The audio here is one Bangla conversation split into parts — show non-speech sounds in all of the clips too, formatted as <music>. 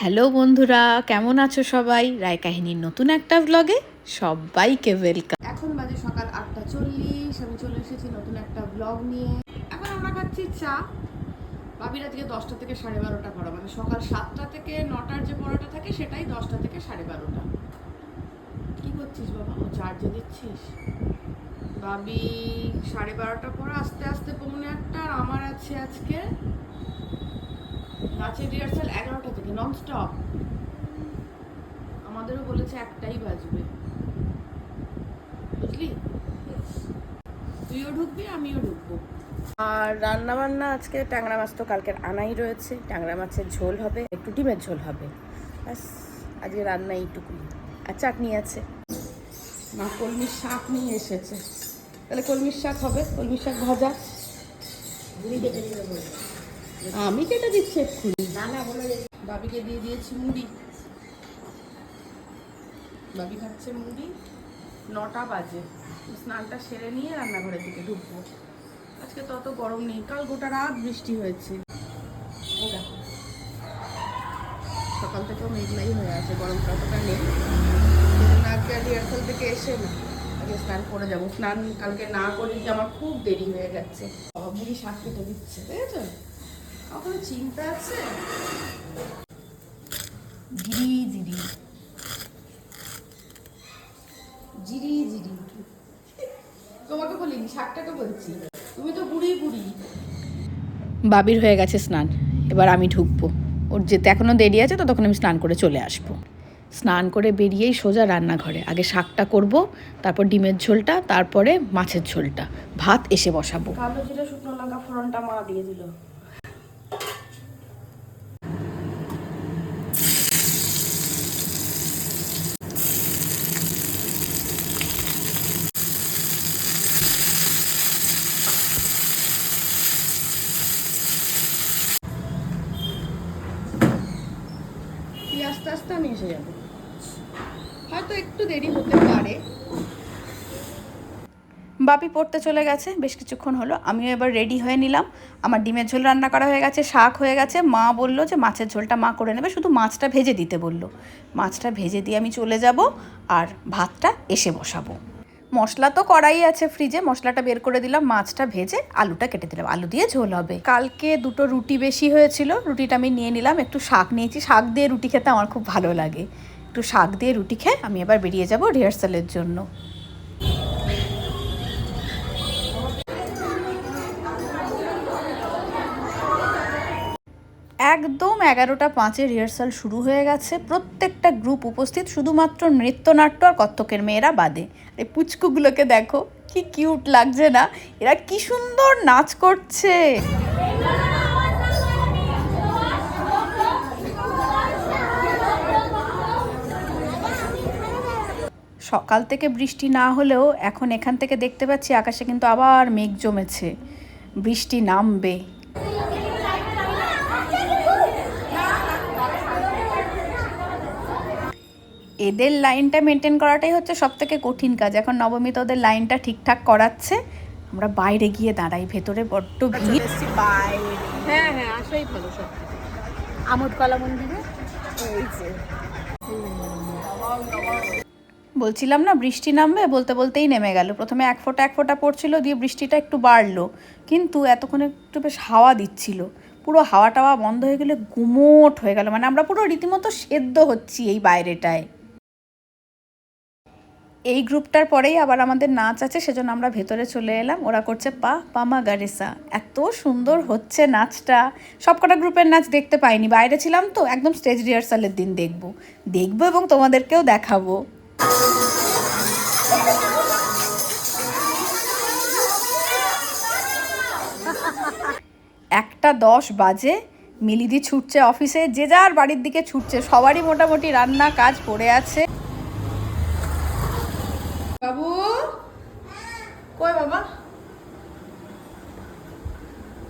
হ্যালো বন্ধুরা, কেমন আছো সবাই? রায় কাহিনীর নতুন একটা ব্লগে সবাইকে ওয়েলকাম এখন বাজে সকাল আটটা চল্লিশ, আমি চলে এসেছি নতুন একটা ব্লগ নিয়ে। এখন আমরা খাচ্ছি চা। বাবির আজকে দশটা থেকে সাড়ে বারোটা পড়া মানে সকাল সাতটা থেকে নটার যে পড়াটা থাকে, সেটাই দশটা থেকে সাড়ে বারোটা। কি করছিস বাবা? ও চার্জে দিচ্ছিস? বাবি সাড়ে বারোটা পর আস্তে আস্তে পৌনে একটা, আর আমার আছে আজকে নাচের রিহার্সাল এগারোটা থেকে নন স্টপ আমাদেরও বলেছে একটাই বাজবে। বুঝলি? তুইও ঢুকবি আমিও ঢুকবো। আর রান্না বান্না আজকে ট্যাংরা মাছ তো কালকের আনাই রয়েছে। ট্যাংরা মাছের ঝোল হবে একটু ডিমের ঝোল হবে। ব্যাস আজকে রান্না এইটুকুই। আর চাটনি আছে। মা কলমির শাক নিয়ে এসেছে। তাহলে কলমির শাক হবে কলমির শাক ভাজা। আমি কেটে দিচ্ছি এক্ষুনি। না না, বলে বাবিকে দিয়ে দিয়েছি মুড়ি। বাবি খাচ্ছে মুড়ি। নটা বাজে। স্নানটা সেরে নিয়ে রান্নাঘরের দিকে ঢুকবো। আজকে তত গরম নেই। কাল গোটা রাত বৃষ্টি হয়েছে। সকাল থেকেও মেঘলাই হয়ে আছে, গরমটা অতটা নেই। আজকে রিহার্সাল থেকে এসে না, আজকে স্নান করে যাব। স্নান কালকে না করে আমার খুব দেরি হয়ে গেছে। বাবা, মুড়ি শাক কেটে দিচ্ছে দেখেছ এখন চিন্তা আছে? জিরি জিরি জিরি জিরি তোমাকে বলিনি শাকটাকে বলছি। তুমি তো বুড়ি বুড়ি। বাবির হয়ে গেছে স্নান। এবার আমি ঢুকবো। ওর যেতে এখনও দেরি আছে ততক্ষণ আমি স্নান করে চলে আসব। স্নান করে বেরিয়েই সোজা রান্নাঘরে। আগে শাকটা করব তারপর ডিমের ঝোলটা তারপরে মাছের ঝোলটা। ভাত এসে বসাবো। কালো জিরে শুকনো লঙ্কা ফোড়নটা মা দিয়ে দিল তুই আস্তে আস্তে আমি এসে যাব হয়তো একটু দেরি হতে পারে বাপি পড়তে চলে গেছে, বেশ কিছুক্ষণ হলো। আমিও এবার রেডি হয়ে নিলাম। আমার ডিমের ঝোল রান্না করা হয়ে গেছে, শাক হয়ে গেছে। মা বলল যে মাছের ঝোলটা মা করে নেবে, শুধু মাছটা ভেজে দিতে বলল। মাছটা ভেজে দিয়ে আমি চলে যাব আর ভাতটা এসে বসাবো। মশলা তো কড়াই আছে ফ্রিজে মশলাটা বের করে দিলাম, মাছটা ভেজে আলুটা কেটে দিলাম। আলু দিয়ে ঝোল হবে। কালকে দুটো রুটি বেশি হয়েছিল, রুটিটা আমি নিয়ে নিলাম, একটু শাক নিয়েছি। শাক দিয়ে রুটি খেতে আমার খুব ভালো লাগে। একটু শাক দিয়ে রুটি খেয়ে আমি এবার বেরিয়ে যাব রিহার্সালের জন্য। একদম এগারোটা পাঁচে রিহার্সাল শুরু হয়ে গেছে। প্রত্যেকটা গ্রুপ উপস্থিত, শুধুমাত্র নৃত্যনাট্য আর কত্থকের মেয়েরা বাদে। এই পুচকুগুলোকে দেখো, কি কিউট লাগছে না? এরা কি সুন্দর নাচ করছে। সকাল থেকে বৃষ্টি না হলেও এখন এখান থেকে দেখতে পাচ্ছি আকাশে কিন্তু আবার মেঘ জমেছে। বৃষ্টি নামবে। এদের লাইনটা মেনটেন করাটাই হচ্ছে সব থেকে কঠিন কাজ। এখন নবমী তো ওদের লাইনটা ঠিকঠাক করাচ্ছে। আমরা বাইরে গিয়ে দাঁড়াই ভেতরে বড্ড ভিড়। হ্যাঁ হ্যাঁ আসাই ভালো সব। আমোদ কলা মন্দিরে? বলছিলাম না বৃষ্টি নামবে বলতে বলতেই নেমে গেল। প্রথমে এক ফোঁটা এক ফোঁটা পড়ছিল দিয়ে বৃষ্টিটা একটু বাড়লো। কিন্তু এতক্ষণ একটু বেশ হাওয়া দিচ্ছিল। পুরো হাওয়া টাওয়া বন্ধ হয়ে গেলে গুমোট হয়ে গেল। মানে আমরা পুরো রীতিমতো সেদ্ধ হচ্ছি এই বাইরেটায়। এই গ্রুপটার পরেই আবার আমাদের নাচ আছে, সেজন্য আমরা ভেতরে চলে এলাম। ওরা করছে পা পামা গারেসা এত সুন্দর হচ্ছে নাচটা। সবকটা গ্রুপের নাচ দেখতে পাইনি। বাইরে ছিলাম তো, একদম স্টেজ রিহার্সালের দিন দেখব। দেখব এবং তোমাদেরকেও দেখাবো। একটা দশ বাজে, মিলিদি ছুটছে অফিসে, যে যার বাড়ির দিকে ছুটছে। সবারই মোটামুটি রান্না কাজ পড়ে আছে। বাবু? কই বাবা?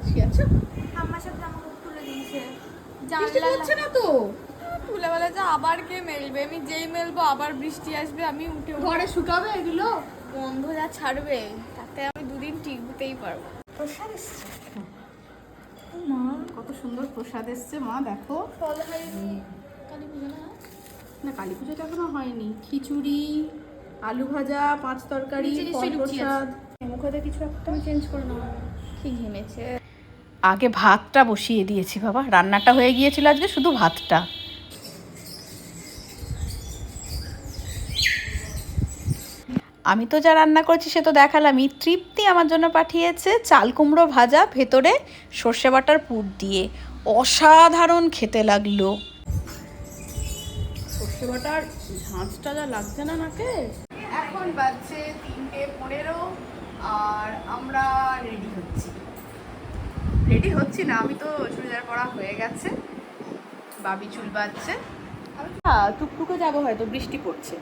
ঠিক আছে? আমার কাপড় তুলে দিয়েছে। বৃষ্টি হচ্ছে না তো? যে আবার কে মেলবে? আমি যেই মেলবো আবার বৃষ্টি আসবে আমি উঠে ঘরে শুকাবে এগুলো? গন্ধ যা ছাড়বে তাতে আমি দুদিন টিকতেই পারব। প্রসাদ এসছে? মা কত সুন্দর প্রসাদ এসছে মা দেখো। না কালী পুজো তো এখনও হয়নি। খিচুড়ি আলু ভাজা পাঁচ তরকারি ফল প্রসাদ মুখে কিছু একটা চেঞ্জ করে নাও। কি ঘেমেছে? আগে ভাতটা বসিয়ে দিয়েছি বাবা। রান্নাটা হয়ে গিয়েছিল আজকে শুধু ভাতটা। আমি তো যা রান্না করেছি সে তো দেখালামই। তৃপ্তি আমার জন্য পাঠিয়েছে চাল কুমড়ো ভাজা ভেতরে সর্ষে বাটার পুর দিয়ে। অসাধারণ খেতে লাগল। সর্ষে বাটার ঝাঁঝটা যা লাগছে না নাকে? এখন বাজছে তিনটে পনেরো আর আমরা রেডি হচ্ছি। রেডি হচ্ছি না আমি তো চুড়িদার পরা হয়ে গেছে। বাবি চুল বাজছে টুকটুকে যাব হয়তো বৃষ্টি পড়ছে।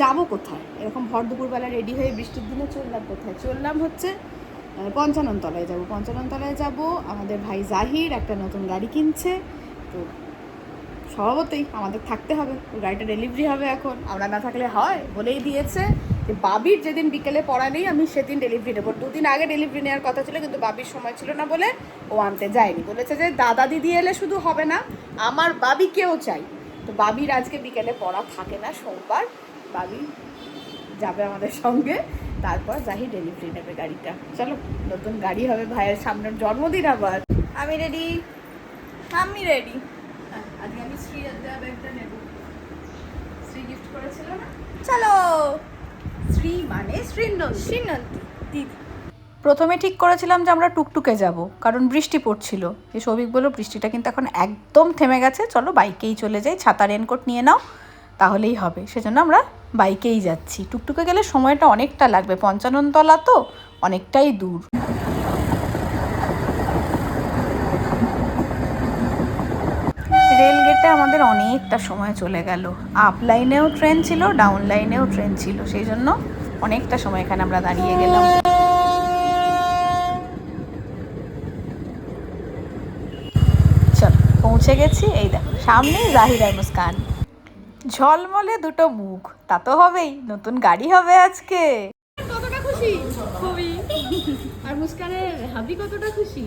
যাব কোথায়? এরকম ভর দুপুরবেলা রেডি হয়ে বৃষ্টির দিনে চললাম কোথায়? চললাম হচ্ছে আহ, পঞ্চানন তলায় যাব। পঞ্চানন তলায় যাব আমাদের ভাই জাহির একটা নতুন গাড়ি কিনছে। তো স্বভাবতই আমাদের থাকতে হবে ওই গাড়িটা ডেলিভারি হবে এখন। আমরা না থাকলে হয় বলেই দিয়েছে যে বাবির যেদিন বিকেলে পড়া নেই আমি সেদিন ডেলিভারি নেব। দুদিন আগে ডেলিভারি নেওয়ার কথা ছিল কিন্তু বাবির সময় ছিল না বলে ও আনতে যায়নি। বলেছে যে দাদা দিদি এলে শুধু হবে না আমার বাবিকেও চাই। তো বাবির আজকে বিকেলে পড়া থাকে না সোমবার। বাবি যাবে আমাদের সঙ্গে তারপর যাই ডেলিভারি নেবে গাড়িটা। চলো নতুন গাড়ি হবে ভাইয়ের সামনের জন্মদিন আবার। আমি রেডি আমি রেডি হ্যাঁ, আজকে আমি শ্রী দেওয়া ব্যাগটা নেব শ্রী গিফট করেছিল না? চলো। শ্রী মানে শ্রীনন্দী শ্রীনন্দী দিদি। প্রথমে ঠিক করেছিলাম যে আমরা টুকটুকে যাব কারণ বৃষ্টি পড়ছিল। যে সৌভিক বলল বৃষ্টিটা কিন্তু এখন একদম থেমে গেছে চলো বাইকেই চলে যাই ছাতা রেনকোট নিয়ে নাও তাহলেই হবে। সেজন্য আমরা বাইকেই যাচ্ছি। টুকটুকে গেলে সময়টা অনেকটা লাগবে পঞ্চাননতলা তো অনেকটাই দূর। রেল গেটে আমাদের অনেকটা সময় চলে গেল। আপ লাইনেও ট্রেন ছিল ডাউন লাইনেও ট্রেন ছিল সেই জন্য অনেকটা সময় এখানে আমরা দাঁড়িয়ে গেলাম। চল পৌঁছে গেছি এই দেখো সামনেই জাহির আর মুস্কান ঝলমলে দুটো মুখ তা তো হবেই নতুন গাড়ি হবে আজকে। কতটা খুশি? খুবই আর মুস্কানের হাবি কতটা খুশি?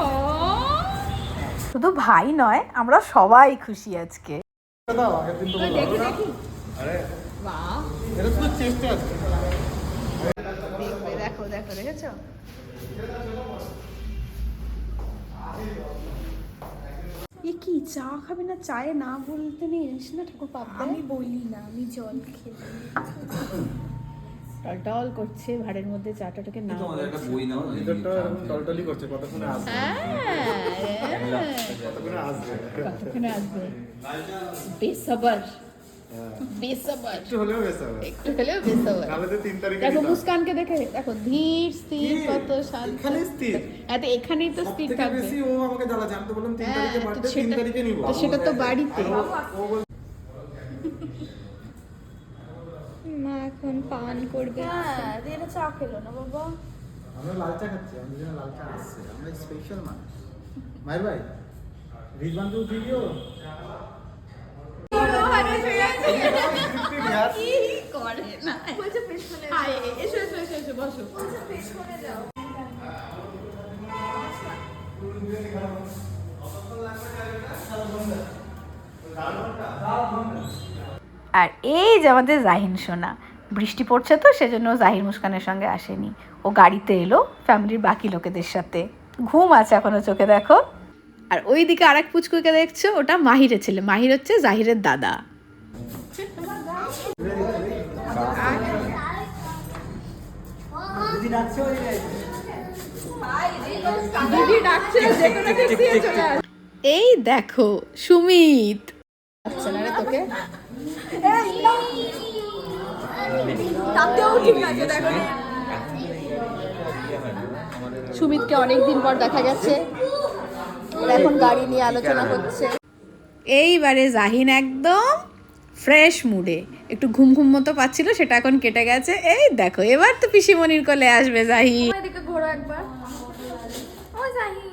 ওহো। শুধু ভাই নয় আমরা সবাই খুশি আজকে। দেখি দেখি বাহ দেখো দেখো দেখেছ এ কি চা খাবি না? চায়ে না বলতে নেই? না ঠাকুর পাপা আমি বলি না আমি জল খেলি টলটল করছে ভাড়ের মধ্যে চাটাটাকে না তোমাদের একটা বই নাও না ভিতরটা এরকম টলটলি করছে কতক্ষণে আসবে হ্যাঁ কতক্ষণে আসবে কতক্ষণে আসবে বেসবার বেসবার একটু হলেও বেশ হবে একটু হলেও বেসবার নাহলে তো তিন তারিখে দেখো। মুস্কানকে দেখে দেখো ধীর স্থির? কত শান্ত এখানে স্থির এত এখানেই তো স্থির থাকবে বেশি ও আমাকে জ্বালা জানতে বললাম তিন হ্যাঁ, তারিখে বার্থডে তিন তারিখে নিব সেটা তো বাড়িতে ও বল মা এখন পান করবে। হ্যাঁ এটা চা খেলো না বাবা। আমরা লাল চা খাচ্ছি আমাদের জন্য লাল চা আসছে আমরা স্পেশাল মানুষ। মায়ের ভাই রিজবান তো ভিডিও করে না? বলছে পেছনে আর এই যে আমাদের জাহিন সোনা বৃষ্টি পড়ছে তো সেজন্য জাহির মুস্কানের সঙ্গে আসেনি। ও গাড়িতে এলো ফ্যামিলির বাকি লোকেদের সাথে। ঘুম আছে এখনও চোখে দেখো। আর ওই দিকে আরেক পুচকুকে দেখছ ওটা মাহিরের ছেলে। মাহির হচ্ছে জাহিরের দাদা। এই দেখো সুমিত। তোকে। সুমিতকে অনেকদিন পর দেখা গেছে। এখন গাড়ি নিয়ে আলোচনা করছে এইবারে জাহিন একদম ফ্রেশ মুডে একটু ঘুম ঘুম মতো পাচ্ছিল সেটা এখন কেটে গেছে। এই দেখো এবার তো পিসিমণির কোলে আসবে জাহিন। ঘোরো একবার। ও জাহিন।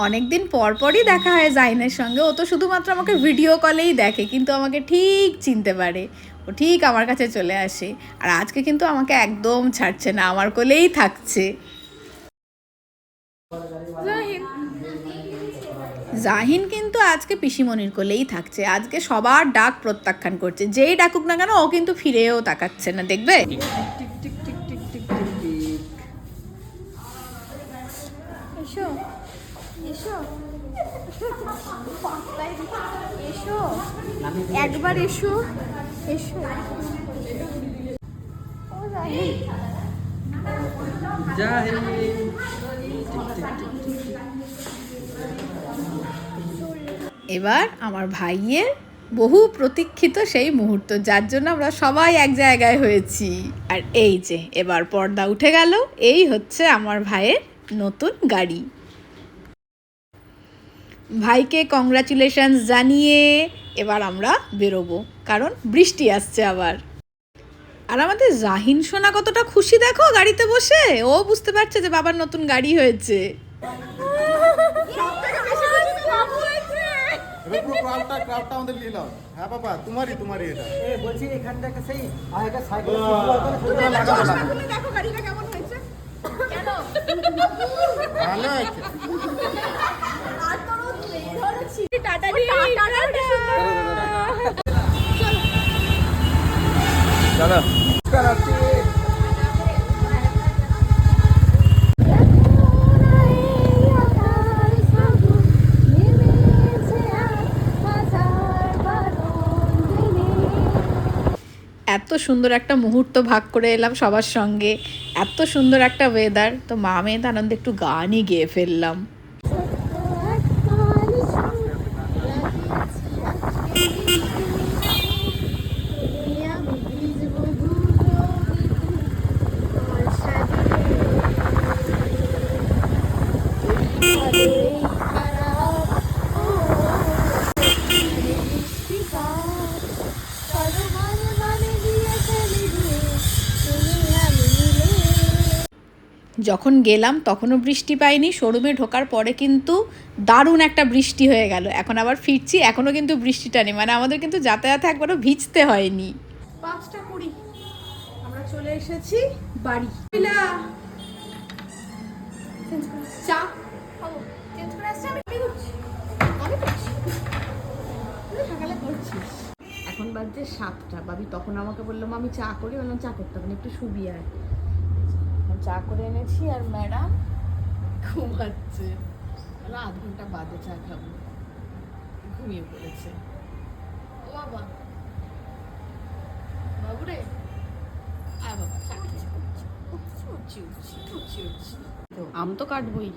অনেকদিন পর পরই দেখা হয় জাইনের সঙ্গে ও তো শুধুমাত্র আমাকে ভিডিও কলেই দেখে কিন্তু আমাকে ঠিক চিনতে পারে ও ঠিক আমার কাছে চলে আসে আর আজকে কিন্তু আমাকে একদম ছাড়ছে না আমার কোলেই থাকছে জাহিন জাহিন কিন্তু আজকে পিসিমণির কোলেই থাকছে। আজকে সবার ডাক প্রত্যাখ্যান করছে। যেই ডাকুক না কেন ও কিন্তু ফিরেও তাকাচ্ছে না দেখবে? এসো এসো। এসো। একবার এসো এসো। ও এবার আমার ভাইয়ের বহু প্রতীক্ষিত সেই মুহূর্ত, যার জন্য আমরা সবাই এক জায়গায় হয়েছি। আর এই যে, এবার পর্দা উঠে গেল, এই হচ্ছে আমার ভাইয়ের নতুন গাড়ি। ভাইকে কংগ্রাচুলেশনস জানিয়ে এবার আমরা বেরোবো, কারণ বৃষ্টি আসছে আবার। আর আমাদের জাহিন সোনা কতটা খুশি দেখো গাড়িতে বসে, ও বুঝতে পারছে যে বাবার নতুন গাড়ি হয়েছে। <laughs> এবার পুরো ক্রাউডটা ক্রাউডটা আমাদের নিয়ে নাও হ্যাঁ বাবা তোমারই তোমারই এটা। এ বলছি এখানটা একটা সেই আগেকার সাইকেল দেখো গাড়িটা কেমন হয়েছে। কেন? ভালো আছে টাটা টাটা এত সুন্দর একটা মুহূর্ত ভাগ করে এলাম সবার সঙ্গে, এত সুন্দর একটা ওয়েদার তো মা মেয়ে আনন্দে একটু গানই গেয়ে ফেললাম। যখন গেলাম তখনও বৃষ্টি পাইনি, শোরুমে ঢোকার পরে কিন্তু দারুণ একটা বৃষ্টি হয়ে গেল। এখন আবার ফিরছি, এখনও কিন্তু বৃষ্টিটা নেই মানে আমাদের কিন্তু যাতায়াতে একবারও ভিজতে হয়নি। পাঁচটা কুড়ি। আমরা চলে এসেছি বাড়ি। এখন বাজছে সাতটা। বাবি তখন আমাকে বললাম আমি চা করি? বললাম, চা করতে হবে একটু শুবি আর চা করে এনেছি আর ম্যাডাম ঘুমাচ্ছে। আধ ঘণ্টা বাদে চা খাব। ঘুমিয়ে পড়েছে। ও বাবা। আয় বাবা চা আম তো কাটবই।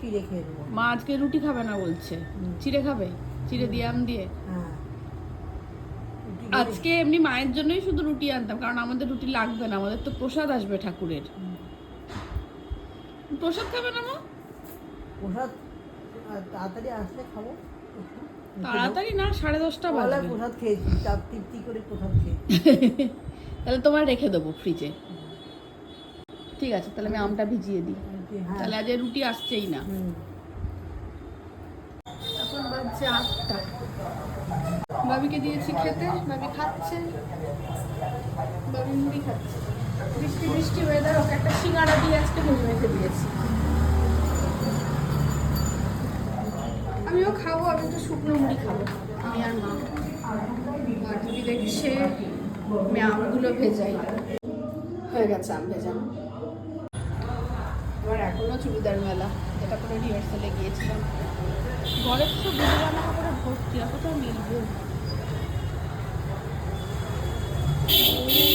চিড়ে খেয়ে মা আজকে রুটি খাবে না বলছে। চিড়ে খাবে? চিড়ে দিয়ে আম দিয়ে? হ্যাঁ। আজকে এমনি মায়ের জন্যই শুধু রুটি আনতাম কারণ আমাদের রুটি লাগবে না। আমাদের তো প্রসাদ আসবে ঠাকুরের। প্রসাদ খাবে না মা? প্রসাদ তাড়াতাড়ি আসলে খাব তাড়াতাড়ি না সাড়ে দশটা বাজবে। প্রসাদ খেয়েছি চার তৃপ্তি করে প্রসাদ খেয়েছি। <laughs> তাহলে তোমার রেখে দেবো ফ্রিজে ঠিক আছে তাহলে আমি আমটা ভিজিয়ে দিই। হ্যাঁ। তাহলে আজ রুটি আসছেই না। এখন বাজছে আটটা। বাবিকে দিয়েছি খেতে বাবি খাচ্ছে। বাবি মুড়ি খাচ্ছে। বৃষ্টি বৃষ্টি ওয়েদার ওকে একটা সিঙ্গাড়া দিয়ে আজকে মুড়ি মেখে দিয়েছি। আমিও খাব, আমি একটু শুকনো মুড়ি খাব। আমি আর মা আর টিভি দেখছে, আমি আমগুলো ভেজাই। হয়ে গেছে আম ভেজানো আমার এখনও চুড়িদার মেলা যেটা করে রিহার্সালে গিয়েছিলাম। ঘরে তো ভিডিও বানানো করে ভর্তি, আর কোথাও মিলবে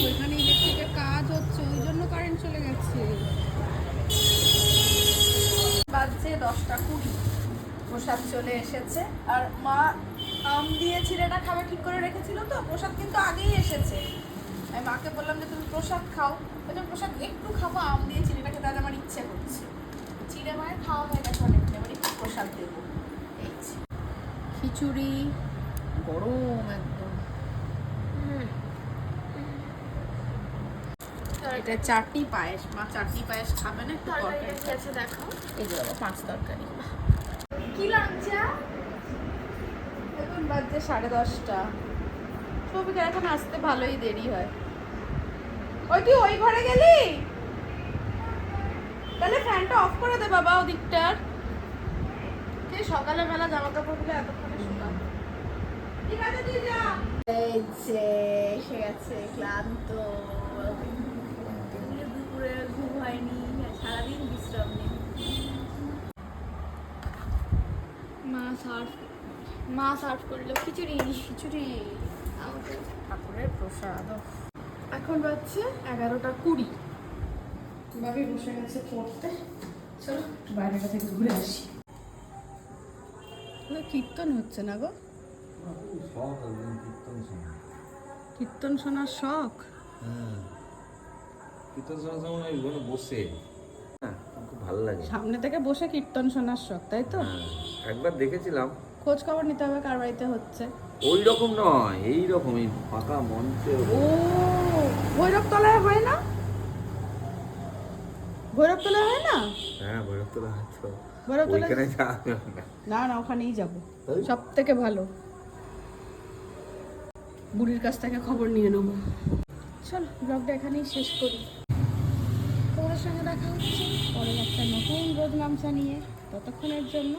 ওইখানে হচ্ছে ওই জন্য কারেন্ট চলে গেছে। বাজছে দশটা কুড়ি। প্রসাদ চলে এসেছে। আর মা আম দিয়ে চিড়েটা খাবার ঠিক করে রেখেছিল তো প্রসাদ কিন্তু আগেই এসেছে। আমি মাকে বললাম যে তুমি প্রসাদ খাও। বলছে প্রসাদ একটু খাব আম দিয়ে চিড়েটা খেতে আমার ইচ্ছে করছে। চিড়ে মায়ের খাওয়া হয়ে গেছে অনেকটা এবার একটু প্রসাদ দেবো। এই যে। খিচুড়ি গরম একদম। এটা চাটনি পায়েস মা। চাটনি পায়েস খাবে না একটু তরকারি আছে দেখো? এই যে বাবা পাঁচ তরকারি। কি লাঞ্চা? এখন বাজছে সাড়ে দশটা। ছবিকে এখন আসতে ভালোই দেরি হয়। ওই তুই ওই ঘরে গেলি? তাহলে ফ্যানটা অফ করে দে বাবা ওদিকটার। সকালে বেলা জামা কাপড়গুলো এতক্ষণে শুকান ঠিক আছে তুই যা। এই যে এসে গেছে ক্লান্ত। হয়নি সারাদিন বিশ্রাম নেই। মা সার্ভ মা সার্ভ করল খিচুড়ি খিচুড়ি। ঠাকুরের প্রসাদ। এখন বাজছে এগারোটা কুড়ি। ভাবি বসে গেছে পড়তে। চলো বাইরেটা থেকে ঘুরে আসি। কীর্তন হচ্ছে না গো। কীর্তন কীর্তন শোনার শখ? হ্যাঁ। কীর্তন ওই ওখানে বসে। হ্যাঁ খুব ভালো লাগে। সামনে থেকে বসে কীর্তন শোনার শখ তাই তো? হ্যাঁ একবার দেখেছিলাম। খোঁজ খবর নিতে হবে কার বাড়িতে হচ্ছে। ওই রকম নয় এই রকম এই ফাঁকা মঞ্চে। ও ভৈরব তলায় হয় না? ভৈরব তলায় হয় না? হ্যাঁ ভৈরব তলায় যাবে না। না না ওখানেই যাব। সব থেকে ভালো। বুড়ির কাছ থেকে খবর নিয়ে নেব। চল ব্লগটা এখানেই শেষ করি। তোমার সঙ্গে দেখা হচ্ছে। পরের একটা নতুন রোজ নামসা নিয়ে। ততক্ষণের জন্য।